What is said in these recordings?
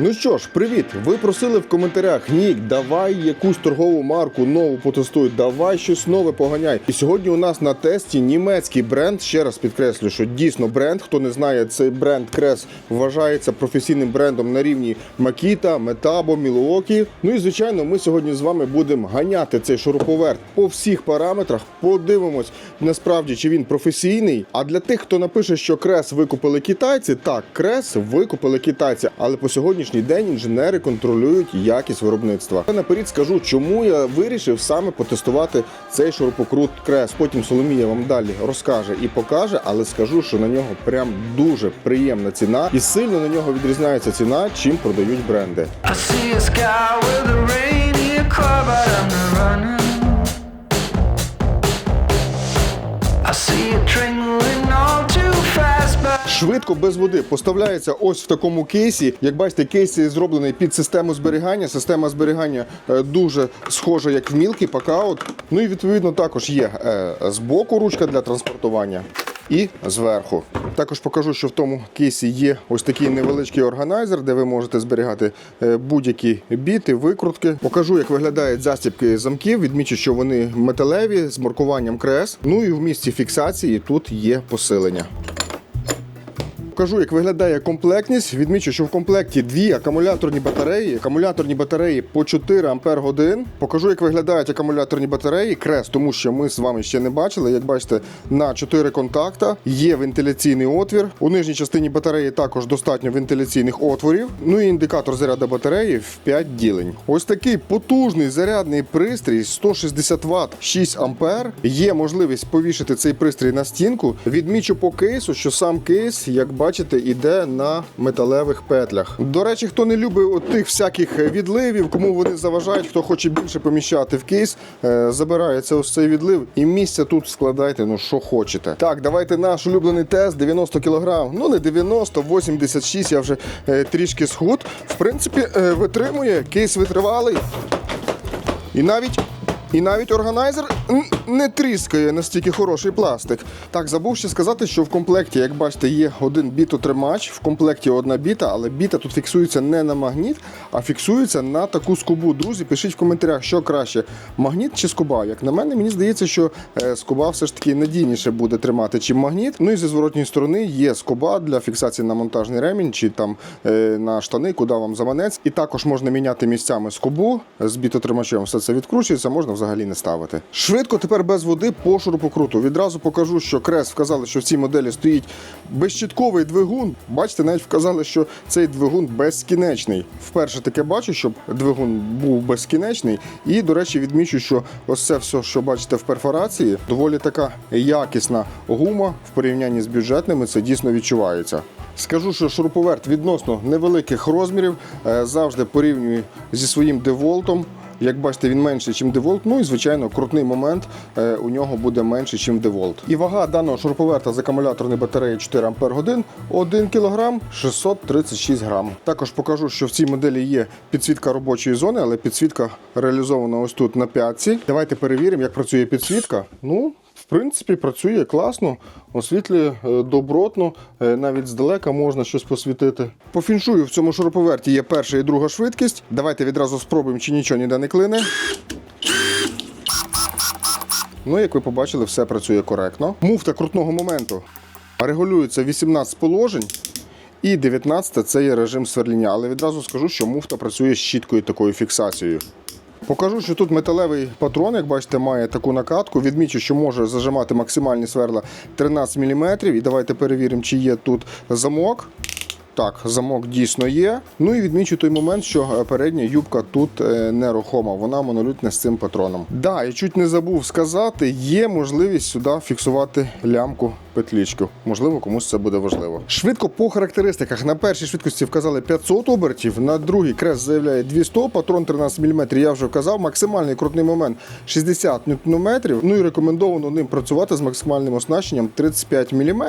Ну що ж, привіт! Ви просили в коментарях Нік, давай якусь торгову марку нову потестуй, давай щось нове поганяй. І сьогодні у нас на тесті німецький бренд. Ще раз підкреслю, що дійсно бренд. Хто не знає, цей бренд Крес вважається професійним брендом на рівні Макіта, Метабо, Мілуокі. Ну і звичайно, ми сьогодні з вами будемо ганяти цей шуруповерт по всіх параметрах. Подивимось насправді, чи він професійний. А для тих, хто напише, що Крес викупили китайці, так, Крес викупили китайці, але по сьогоднішній день інженери контролюють якість виробництва. Я наперед скажу, чому я вирішив саме потестувати цей шурупокрут Крес. Потім Соломія вам далі розкаже і покаже, але скажу, що на нього прям дуже приємна ціна, і сильно на нього відрізняється ціна, чим продають бренди. I see a sky Швидко без води поставляється ось в такому кейсі. Як бачите, кейс зроблений під систему зберігання. Система зберігання е, дуже схожа, як в Milky Packout. Ну і відповідно також є е, збоку ручка для транспортування. І зверху. Також покажу, що в тому кейсі є ось такий невеличкий органайзер, де ви можете зберігати е, будь-які біти, викрутки. Покажу, як виглядають застібки замків. Відмічу, що вони металеві з маркуванням крес. Ну і в місці фіксації тут є посилення. Покажу, як виглядає комплектність. Відмічу, що в комплекті дві акумуляторні батареї. Акумуляторні батареї по 4 Ампер годин. Покажу, як виглядають акумуляторні батареї. Крест, тому що ми з вами ще не бачили. Як бачите, на 4 контакта є вентиляційний отвір. У нижній частині батареї також достатньо вентиляційних отворів. Ну і індикатор заряду батареї в 5 ділень. Ось такий потужний зарядний пристрій 160 Вт, 6 Ампер. Є можливість повішати цей пристрій на стінку. Відмічу по кейсу, що сам кейс, як бачите, іде на металевих петлях. До речі, хто не любить от тих всяких відливів, кому вони заважають, хто хоче більше поміщати в кейс, е, забирається ось цей відлив і місця тут складайте, ну що хочете. Так, давайте наш улюблений тест 90 кг. Ну не 90, 86, я вже е, трішки схуд. В принципі, е, витримує, кейс витривалий. І навіть. І навіть органайзер не тріскає настільки хороший пластик. Так, забув ще сказати, що в комплекті, як бачите, є один бітотримач, в комплекті одна біта, але біта тут фіксується не на магніт, а фіксується на таку скобу. Друзі, пишіть в коментарях, що краще, магніт чи скоба. Як на мене, мені здається, що е, скоба все ж таки надійніше буде тримати, чим магніт. Ну і зі зворотньої сторони є скоба для фіксації на монтажний ремінь чи там е, на штани, куди вам заманець. І також можна міняти місцями скобу з бітотримачем. Все це відкручується, можна взагалі не ставити. Швидко тепер без води по шурупокруту. Відразу покажу, що крес вказали, що в цій моделі стоїть безщітковий двигун. Бачите, навіть вказали, що цей двигун безкінечний. Вперше таке бачу, щоб двигун був безкінечний. І, до речі, відмічу, що ось це все, що бачите в перфорації, доволі така якісна гума в порівнянні з бюджетними. Це дійсно відчувається. Скажу, що шуруповерт відносно невеликих розмірів е, завжди порівнюю зі своїм деволтом. Як бачите, він менший, ніж деволт. Ну і звичайно, крутний момент е, у нього буде менший, ніж деволт. І вага даного шуруповерта з акумуляторної батареї 4 Ампер годин 1 кг 636 грам. Також покажу, що в цій моделі є підсвітка робочої зони, але підсвітка реалізована ось тут на п'ятці. Давайте перевіримо, як працює підсвітка. Ну, принципі, працює класно, освітлює е, добротно, е, навіть здалека можна щось посвітити. По фіншую в цьому шуруповерті є перша і друга швидкість. Давайте відразу спробуємо, чи нічого ніде не клине. Ну, як ви побачили, все працює коректно. Муфта крутного моменту регулюється 18 положень. І 19 це є режим сверління. Але відразу скажу, що муфта працює з чіткою такою фіксацією. Покажу, що тут металевий патрон, як бачите, має таку накатку. Відмічу, що може зажимати максимальні сверла 13 мм. І давайте перевіримо, чи є тут замок. Так, замок дійсно є. Ну і відмічу той момент, що е, передня юбка тут е, нерухома, вона монолітна з цим патроном. Да, і чуть не забув сказати, є можливість сюди фіксувати лямку петлічку. Можливо, комусь це буде важливо. Швидко по характеристиках. На першій швидкості вказали 500 обертів, на другій крест заявляє 200, патрон 13 мм, я вже вказав. Максимальний крутний момент 60 Нм. Ну і рекомендовано ним працювати з максимальним оснащенням 35 мм.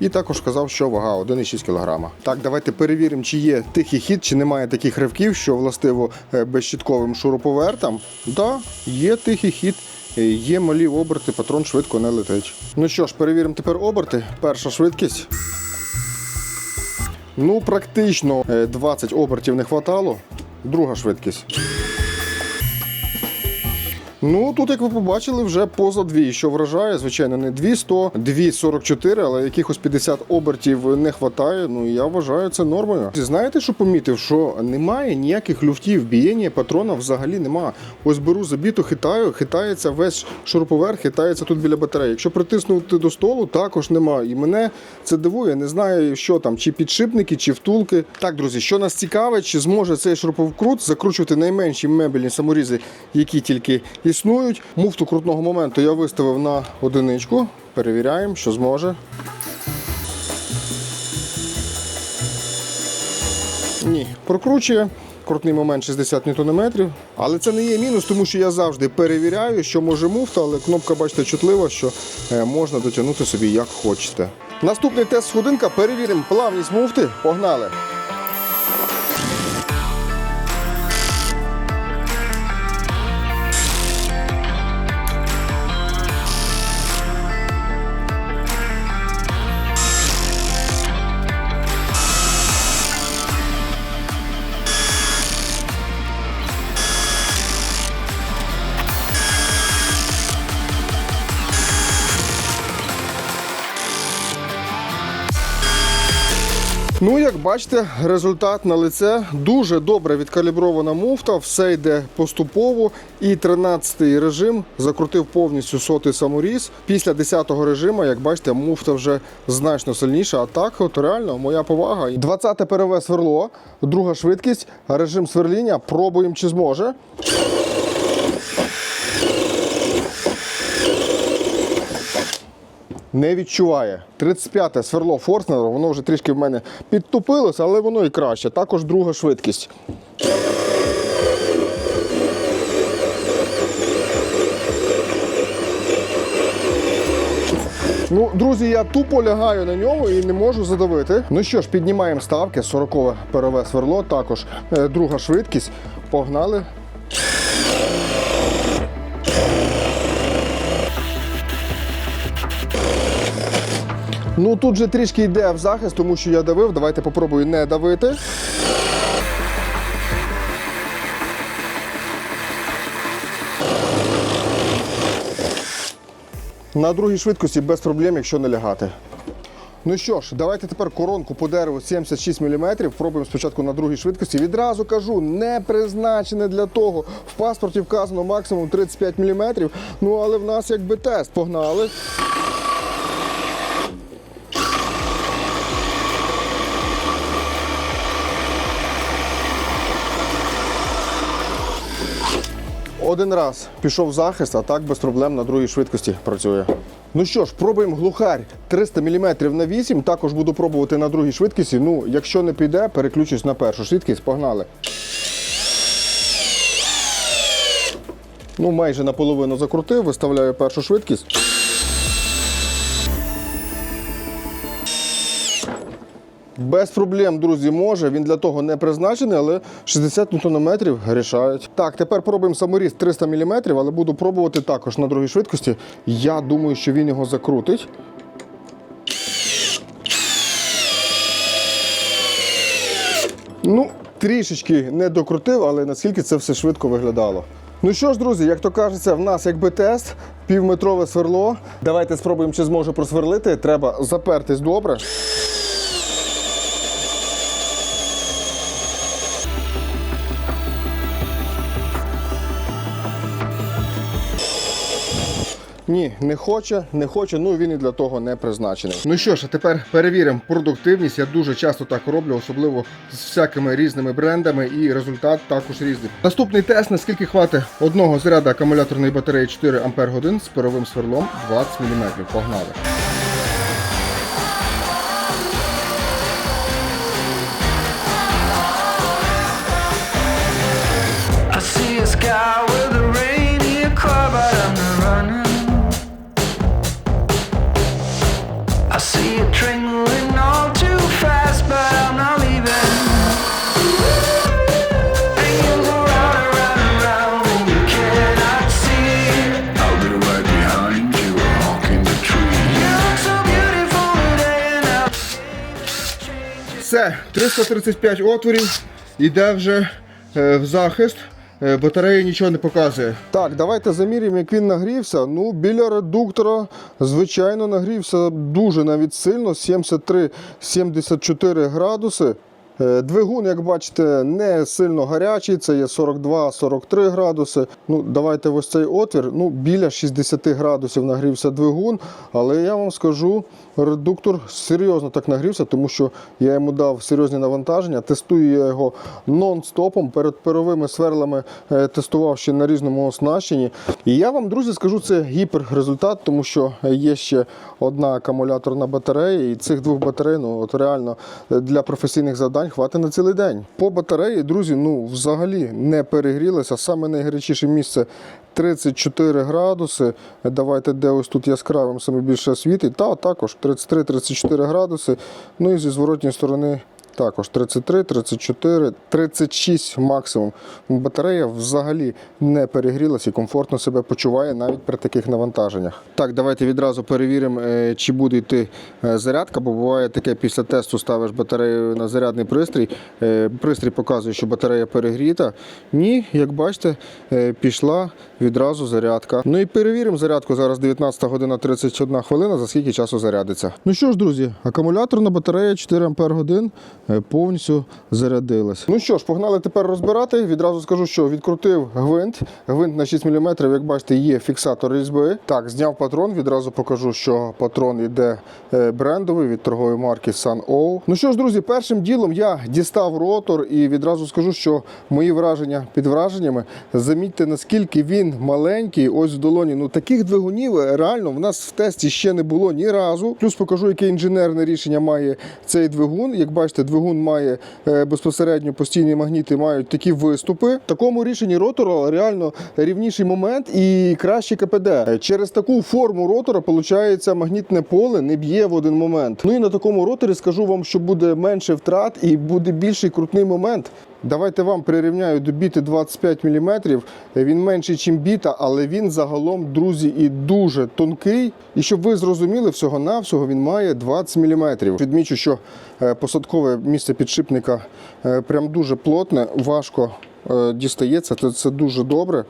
І також вказав, що вага 1,6 кг. Так, давайте перевіримо, чи є тихий хід, чи немає таких ривків, що властиво безщитковим безщітковим шуруповертам. Да, є тихий хід. Е, Є малі оберти, патрон швидко не летить. Ну що ж, перевіримо тепер оберти. Перша швидкість. Ну, практично е, 20 обертів не хватало. Друга швидкість. Ну, тут, як ви побачили, вже поза дві, що вражає, звичайно, не 200, 244, але якихось 50 обертів не вистачає. Ну, я вважаю це нормою. Знаєте, що помітив? Що немає ніяких люфтів, бієння патрона взагалі нема. Ось беру забіту, хитаю, хитається весь шуруповерт, хитається тут біля батареї. Якщо притиснути до столу, також нема. І мене це дивує. Не знаю, що там, чи підшипники, чи втулки. Так, друзі, що нас цікавить, чи зможе цей шуруповкрут закручувати найменші мебельні саморізи, які тільки. Муфту крутного моменту я виставив на одиничку. Перевіряємо, що зможе. Ні, прокручує. Крутний момент 60 ньютонометрів. Але це не є мінус, тому що я завжди перевіряю, що може муфта, але кнопка, бачите, чутлива, що е, можна дотягнути собі як хочете. Наступний тест сходинка. Перевіримо плавність муфти. Погнали! Бачите, результат на лице. Дуже добре відкалібрована муфта, все йде поступово. І 13-й режим закрутив повністю сотий саморіз. Після 10-го режиму, як бачите, муфта вже значно сильніша. А так, от реально, моя повага. 20-те переве сверло, друга швидкість, режим сверління. Пробуємо, чи зможе. Не відчуває. 35-те сверло Форснера, воно вже трішки в мене підтупилося, але воно і краще. Також друга швидкість. Ну, друзі, я тупо лягаю на ньому і не можу задавити. Ну що ж, піднімаємо ставки. 40-ве перове сверло, також е, друга швидкість. Погнали. Ну тут же трішки йде в захист, тому що я давив. Давайте попробую не давити. На другій швидкості без проблем, якщо не лягати. Ну що ж, давайте тепер коронку по дереву 76 мм. Пробуємо спочатку на другій швидкості. Відразу кажу, не призначене для того. В паспорті вказано максимум 35 мм. Ну але в нас якби тест. Погнали. Один раз пішов захист, а так без проблем на другій швидкості працює. Ну що ж, пробуємо глухарь 300 мм на 8. Також буду пробувати на другій швидкості. Ну, якщо не піде, переключусь на першу швидкість. Погнали. Ну, майже наполовину закрутив, виставляю першу швидкість. Без проблем, друзі, може. Він для того не призначений, але 60 ньютонометрів рішають. Так, тепер пробуємо саморіз 300 мм, але буду пробувати також на другій швидкості. Я думаю, що він його закрутить. Ну, трішечки не докрутив, але наскільки це все швидко виглядало. Ну що ж, друзі, як то кажеться, в нас якби тест, півметрове сверло. Давайте спробуємо, чи зможе просверлити. Треба запертись добре. Ні, не хоче, не хоче, ну він і для того не призначений. Ну що ж, а тепер перевіримо продуктивність. Я дуже часто так роблю, особливо з всякими різними брендами, і результат також різний. Наступний тест, наскільки хватить одного заряду акумуляторної батареї 4 Ампер годин з паровим сверлом 20 мм. Погнали. Все, 335 отворів, іде вже е, в захист. Е, Батарея нічого не показує. Так, давайте замірюємо, як він нагрівся. Ну, біля редуктора, звичайно, нагрівся дуже навіть сильно, 73-74 градуси. Е, Двигун, як бачите, не сильно гарячий, це є 42-43 градуси. Ну, давайте ось цей отвір. Ну, біля 60 градусів нагрівся двигун, але я вам скажу, редуктор серйозно так нагрівся, тому що я йому дав серйозні навантаження. Тестую я його нон-стопом. Перед перовими сверлами е, тестував ще на різному оснащенні. І я вам, друзі, скажу, це гіперрезультат, тому що є ще одна акумуляторна батарея, і цих двох батарей, ну от реально е, для професійних завдань хватить на цілий день. По батареї, друзі, ну взагалі не перегрілися. Саме найгарячіше місце 34 градуси. Давайте, де ось тут яскравим саме більше світить. Та також 33-34 градуси. Ну і зі зворотньої сторони. Також 33, 34, 36 максимум. Батарея взагалі не перегрілася і комфортно себе почуває навіть при таких навантаженнях. Так, давайте відразу перевіримо, е, чи буде йти е, зарядка, бо буває таке після тесту ставиш батарею на зарядний пристрій. е, Пристрій показує, що батарея перегріта. Ні, як бачите, пішла відразу зарядка. Ну і перевіримо зарядку. Зараз 19 година 31 хвилина, за скільки часу зарядиться. Ну що ж, друзі, акумуляторна батарея 4 Ампер годин повністю зарядилась. Ну що ж, погнали тепер розбирати. Відразу скажу, що відкрутив гвинт. Гвинт на 6 мм, як бачите, є фіксатор різьби. Так, зняв патрон. Відразу покажу, що патрон іде е, брендовий від торгової марки Sun-O. Ну що ж, друзі, першим ділом я дістав ротор і відразу скажу, що мої враження під враженнями. Замітьте, наскільки він маленький, ось в долоні. Ну таких двигунів реально в нас в тесті ще не було ні разу. Плюс покажу, яке інженерне рішення має цей двигун. Як бачите, двигун має е, безпосередньо постійні магніти, мають такі виступи. В такому рішенні ротора реально рівніший момент і краще КПД. Е, Через таку форму ротора виходить, магнітне поле не б'є в один момент. Ну і на такому роторі скажу вам, що буде менше втрат і буде більший крутний момент. Давайте вам прирівняю до біти 25 мм. Він менший, ніж біта, але він загалом, друзі, і дуже тонкий. І щоб ви зрозуміли, всього-навсього він має 20 мм. Відмічу, що е, посадкове місце підшипника е, прям дуже плотне, важко е, дістається. Це, дуже добре.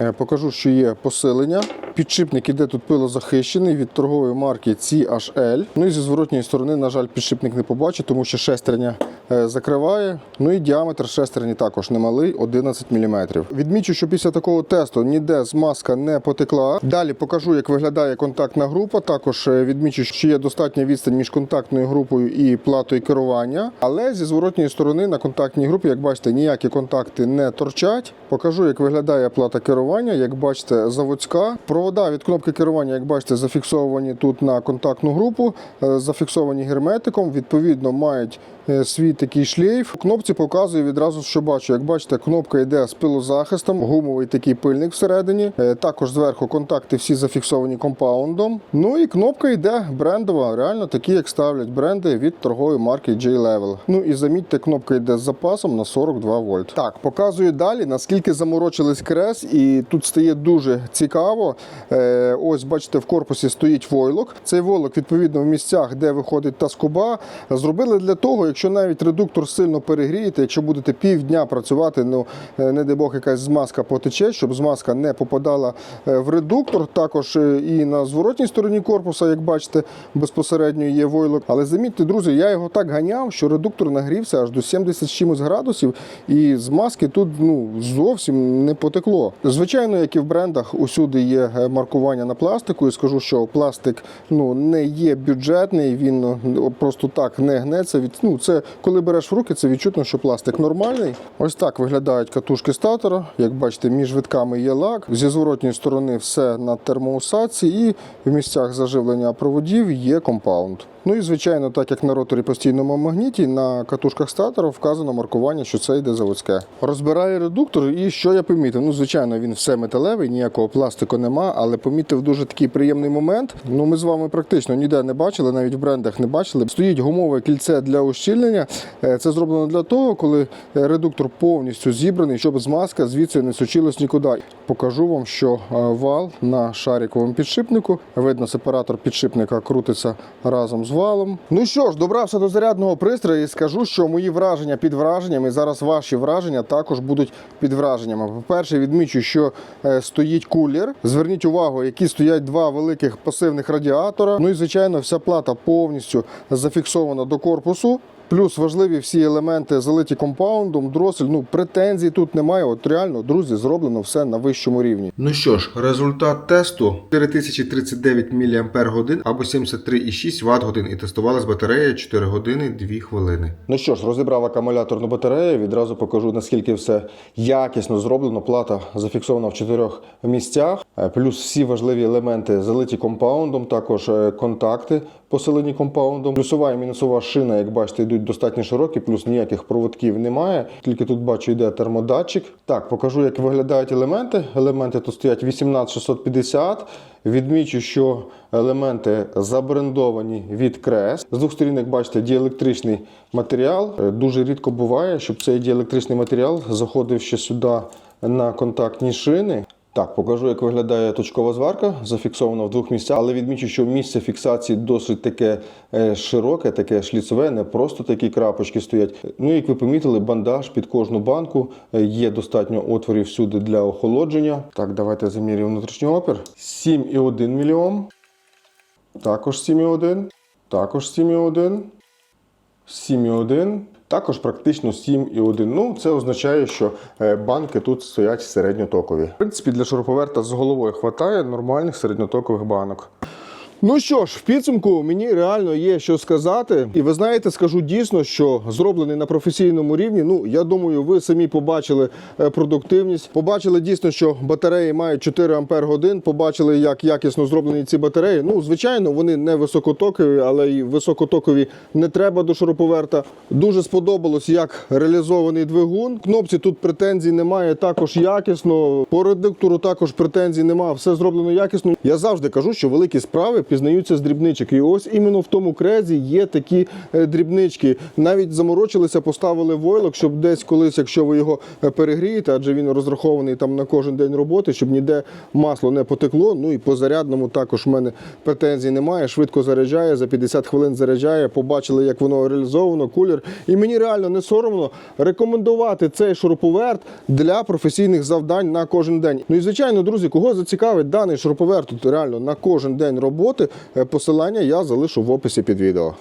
Е, Покажу, що є посилення. Підшипник іде тут пилозахищений від торгової марки CHL. Ну і зі зворотньої сторони, на жаль, підшипник не побачить, тому що шестерня е, закриває. Ну і діаметр шестерні також немалий 11 мм. Відмічу, що після такого тесту ніде змазка не потекла. Далі покажу, як виглядає контактна група. Також е, відмічу, що є достатня відстань між контактною групою і платою керування. Але зі зворотньої сторони на контактній групі, як бачите, ніякі контакти не торчать. Покажу, як виглядає плата керування. Як бачите, заводська. Провода від кнопки керування, як бачите, зафіксовані тут на контактну групу, е, зафіксовані герметиком. Відповідно, мають е, свій такий шлейф. В кнопці показує відразу, що бачу. Як бачите, кнопка йде з пилозахистом, гумовий такий пильник всередині. Е, Також зверху контакти всі зафіксовані компаундом. Ну і кнопка йде брендова, реально такі, як ставлять бренди від торгової марки J-Level. Ну і замітьте, кнопка йде з запасом на 42 вольт. Так, показую далі, наскільки заморочились крес, і тут стає дуже цікаво. Е, ось бачите, в корпусі стоїть войлок. Цей войлок, відповідно, в місцях, де виходить та скоба, зробили для того, якщо навіть редуктор сильно перегрієте, якщо будете півдня працювати, ну е, не дай Бог, якась змазка потече, щоб змазка не попадала е, в редуктор. Також е, і на зворотній стороні корпуса, як бачите, безпосередньо є войлок. Але замітьте, друзі, я його так ганяв, що редуктор нагрівся аж до 70 з чимось градусів, і змазки тут ну зовсім не потекло. Звичайно, як і в брендах, усюди є маркування на пластику. І скажу, що пластик ну не є бюджетний, він ну, просто так не гнеться. Від ну це коли береш в руки, це відчутно, що пластик нормальний. Ось так виглядають катушки статора. Як бачите, між витками є лак. Зі зворотньої сторони все на термоусадці, і в місцях заживлення проводів є компаунд. Ну і звичайно, так як на роторі постійному магніті, на катушках статора вказано маркування, що це йде заводське. Розбираю редуктор, і що я помітив? Ну, звичайно, він все металевий, ніякого пластику нема, але помітив дуже такий приємний момент. Ну, ми з вами практично ніде не бачили, навіть в брендах не бачили. Стоїть гумове кільце для ущільнення. Е, Це зроблено для того, коли е, редуктор повністю зібраний, щоб змазка звідси не сочилась нікуди. Покажу вам, що е, вал на шариковому підшипнику. Видно, сепаратор підшипника крутиться разом з розвалом. Ну що ж, добрався до зарядного пристрою і скажу, що мої враження під враженнями. Зараз ваші враження також будуть під враженнями. По-перше, відмічу, що е, стоїть кулер. Зверніть увагу, які стоять два великих пасивних радіатора. Ну і звичайно, вся плата повністю зафіксована до корпусу. Плюс важливі всі елементи залиті компаундом, дросель. Ну претензій тут немає. От реально, друзі, зроблено все на вищому рівні. Ну що ж, результат тесту 4039 мАч або 73,6 Вт годин. І тестувалась батарея 4 години 2 хвилини. Ну що ж, розібрав акумуляторну батарею. Відразу покажу наскільки все якісно зроблено. Плата зафіксована в чотирьох місцях. Е, Плюс всі важливі елементи залиті компаундом, також е, контакти посилені компаундом. Плюсова і мінусова шина, як бачите, йдуть достатньо широкі, плюс ніяких проводків немає. Тільки тут бачу, йде термодатчик. Так, покажу, як виглядають елементи. Елементи тут стоять 18650. Відмічу, що елементи забрендовані від крес. З двох сторін, як бачите, діелектричний матеріал. Дуже рідко буває, щоб цей діелектричний матеріал заходив ще сюди на контактні шини. Так, покажу, як виглядає точкова зварка, зафіксована в двох місцях, але відмічу, що місце фіксації досить таке е, широке, таке шліцеве, не просто такі крапочки стоять. Ну, як ви помітили, бандаж під кожну банку. Е, Є достатньо отворів всюди для охолодження. Так, давайте замірюємо внутрішній опір. 7,1 мільйом. Також 7,1. Також 7,1. 7,1. Також практично 7,1. Ну, це означає, що е, банки тут стоять середньотокові. В принципі, для шуруповерта з головою хватає нормальних середньотокових банок. Ну що ж, в підсумку мені реально є що сказати. І ви знаєте, скажу дійсно, що зроблений на професійному рівні. Ну, я думаю, ви самі побачили е, продуктивність. Побачили дійсно, що батареї мають 4 ампер годин. Побачили, як якісно зроблені ці батареї. Ну, звичайно, вони не високотокові, але і високотокові не треба до шуруповерта. Дуже сподобалось, як реалізований двигун. Кнопці тут претензій немає, також якісно. По редуктору також претензій немає. Все зроблено якісно. Я завжди кажу, що великі справи пізнаються з дрібничок. І ось іменно в тому крезі є такі е, дрібнички. Навіть заморочилися, поставили войлок, щоб десь колись, якщо ви його е, перегрієте, адже він розрахований там на кожен день роботи, щоб ніде масло не потекло. Ну і по зарядному також в мене претензій немає. Швидко заряджає, за 50 хвилин заряджає. Побачили, як воно реалізовано, кулер. І мені реально не соромно рекомендувати цей шуруповерт для професійних завдань на кожен день. Ну і звичайно, друзі, кого зацікавить даний шуруповерт тут реально на кожен день роботи, е, посилання я залишу в описі під відео.